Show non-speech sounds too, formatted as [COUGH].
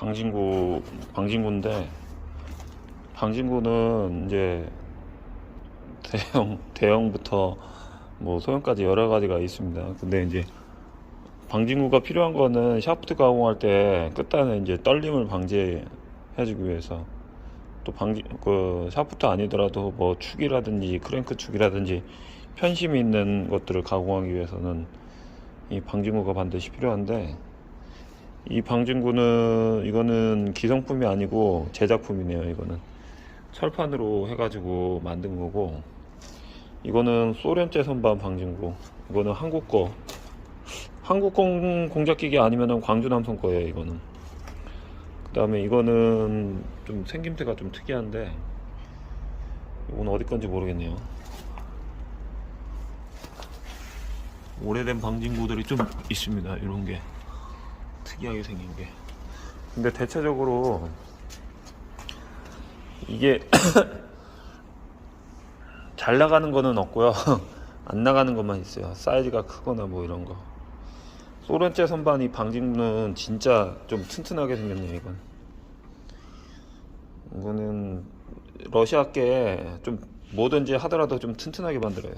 방진구 방진구인데 방진구는 이제 대형 대형부터 뭐 소형까지 여러 가지가 있습니다. 근데 이제 방진구가 필요한 거는 샤프트 가공할 때 끝단에 이제 떨림을 방지해주기 위해서 또 방지 그 샤프트 아니더라도 뭐 축이라든지 크랭크 축이라든지 편심이 있는 것들을 가공하기 위해서는 이 방진구가 반드시 필요한데 이 방진구는 이거는 기성품이 아니고 제작품이네요. 이거는 철판으로 해가지고 만든 거고 이거는 소련제 선반 방진구 이거는 한국 거 한국 공, 공작기계 아니면은 광주 남성 거예요. 이거는 그 다음에 이거는 좀 생김새가 좀 특이한데 이건 어디 건지 모르겠네요. 오래된 방진구들이 좀 있습니다. 이런 게 특이하게 생긴 게. 근데 대체적으로 이게 [COUGHS] 잘 나가는 거는 없고요. [LAUGHS] 안 나가는 것만 있어요. 사이즈가 크거나 뭐 이런 거. 소련제 선반이 방진구는 진짜 좀 튼튼하게 생겼네요. 이건. 이거는 러시아께 좀 뭐든지 하더라도 좀 튼튼하게 만들어요.